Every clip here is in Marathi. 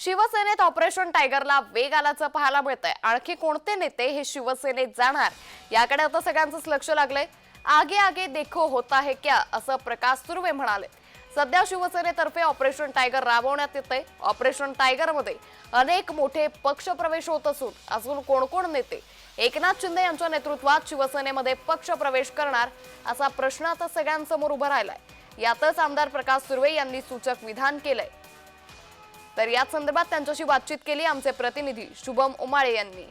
शिवसेनेत ऑपरेशन टायगरला वेग आल्याचं पाहायला मिळतंय. आणखी कोणते नेते हे शिवसेनेत जाणार? याकडे आता सगळ्यांचंच लक्ष लागलंय. आगे आगे देखो होता है क्या? असं प्रकाश सुर्वे म्हणाले. सध्या शिवसेनेतर्फे ऑपरेशन टायगर राबवण्यात येतंय. ऑपरेशन टायगरमध्ये अनेक मोठे पक्षप्रवेश होत असून अजून कोण कोण नेते? एकनाथ शिंदे यांच्या नेतृत्वात शिवसेनेमध्ये पक्षप्रवेश करणार असा प्रश्न आता सगळ्यांसमोर उभा राहिलाय. यातच आमदार प्रकाश सुर्वे यांनी सूचक विधान केलंय. तर याच संदर्भात त्यांच्याशी बातचीत केली आमचे प्रतिनिधी शुभम उमाळे यांनी.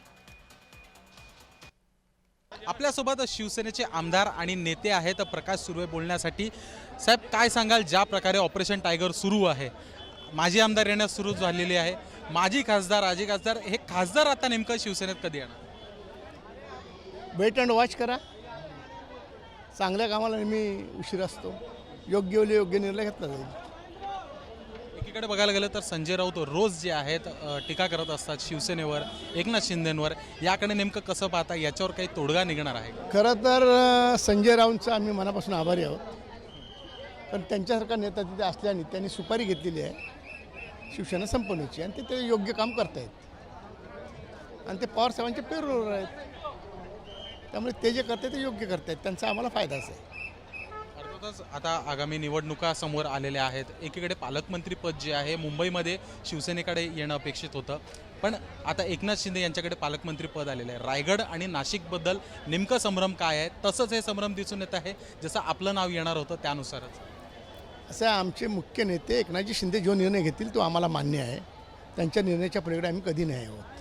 आपल्यासोबत शिवसेनेचे आमदार आणि नेते आहेत प्रकाश सुर्वे बोलण्यासाठी. साहेब काय सांगाल? ज्या प्रकारे ऑपरेशन टायगर सुरू आहे. माजी आमदार येण्यास सुरू झालेली आहे. माजी खासदार आजी खासदार हे खासदार आता नेमकं शिवसेनेत कधी येणार? वेट अँड वॉच करा. चांगल्या कामाला नेहमी उशीर असतो. योग्य वेळी योग्य निर्णय घेतला जाईल. एकीकडे बघायला गेलं तर संजय राऊत रोज जे आहेत टीका करत असतात शिवसेनेवर एकनाथ शिंदेंवर. याकडे नेमकं कसं पाहता? याच्यावर काही तोडगा निघणार आहे खरं तर संजय राऊतचा आम्ही मनापासून आभारी आहोत. पण त्यांच्यासारखा नेता तिथे असल्याने त्यांनी सुपारी घेतलेली आहे. शिवसेना संपवण्याची आणि ते ते योग्य काम करतायत. आणि ते पवार साहेबांच्या पेरोवर आहेत. त्यामुळे ते जे करतात ते योग्य करतायत. त्यांचा आम्हाला फायदाच आहे. अर्थातच आता आगामी निवडणुका समोर आलेल्या आहेत. एकीकडे पालकमंत्री पद जे आहे मुंबईमध्ये शिवसेनेकडे येणं अपेक्षित होतं. पण आता एकनाथ शिंदे यांच्याकडे पालकमंत्री पद आलेलं आहे. रायगड आणि नाशिकबद्दल नेमकं संभ्रम काय आहे? तसंच हे संभ्रम दिसून येत आहे. जसं आपलं नाव येणार होतं त्यानुसारच. असं आमचे मुख्य नेते एकनाथजी शिंदे जो निर्णय घेतील तो आम्हाला मान्य आहे. त्यांच्या निर्णयाच्या पलीकडे आम्ही कधी नाही आहोत.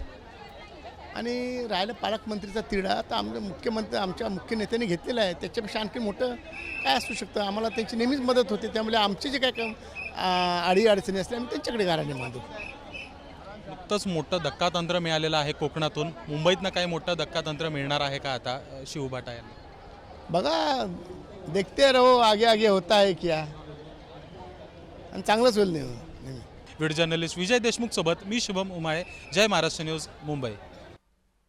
आणि राहिलं पालकमंत्रीचा तिढा तर आमच्या मुख्यमंत्री आमच्या मुख्य नेत्याने घेतलेला आहे. त्याच्यापेक्षा आणखी मोठं काय असू शकतं? आम्हाला त्यांची नेहमीच मदत होते. त्यामुळे आमचे जे काय काम आडी अडचणी असल्या आम्ही त्यांच्याकडे गाराने मांडू नुकतंच मोठं धक्कातंत्र मिळालेलं आहे कोकणातून. मुंबईतनं काही मोठं धक्कातंत्र मिळणार आहे का आता अ, शिवबाटा यांना? बघा देखते रहो आगे आगे होता है क्या? आणि चांगलंच होईल नेहमी. व्हिडिओ जर्नलिस्ट विजय देशमुख सोबत मी शुभम उमाळे. जय महाराष्ट्र न्यूज मुंबई.